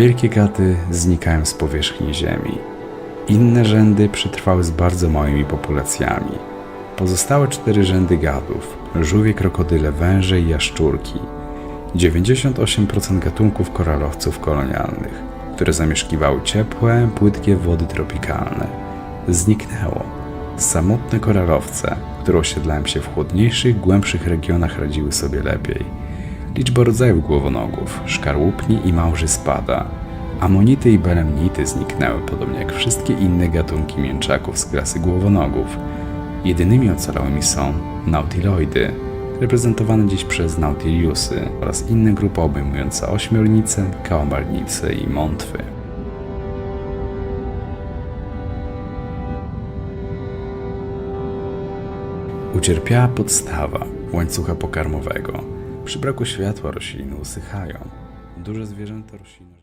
Wielkie gaty znikają z powierzchni Ziemi. Inne rzędy przetrwały z bardzo małymi populacjami. Pozostałe cztery rzędy gadów żółwie, krokodyle, węże i jaszczurki 98% gatunków koralowców kolonialnych, które zamieszkiwały ciepłe, płytkie wody tropikalne, zniknęło. Samotne koralowce, które osiedlałem się w chłodniejszych, głębszych regionach radziły sobie lepiej. Liczba rodzajów głowonogów, szkarłupni i małży spada. Amonity i belemnity zniknęły, podobnie jak wszystkie inne gatunki mięczaków z klasy głowonogów. Jedynymi ocalałymi są nautiloidy, reprezentowane dziś przez nautiliusy oraz inne grupy obejmujące ośmiornice, kałamarnice i mątwy. Ucierpiała podstawa łańcucha pokarmowego. Przy braku światła rośliny usychają. Duże zwierzęta rośliny.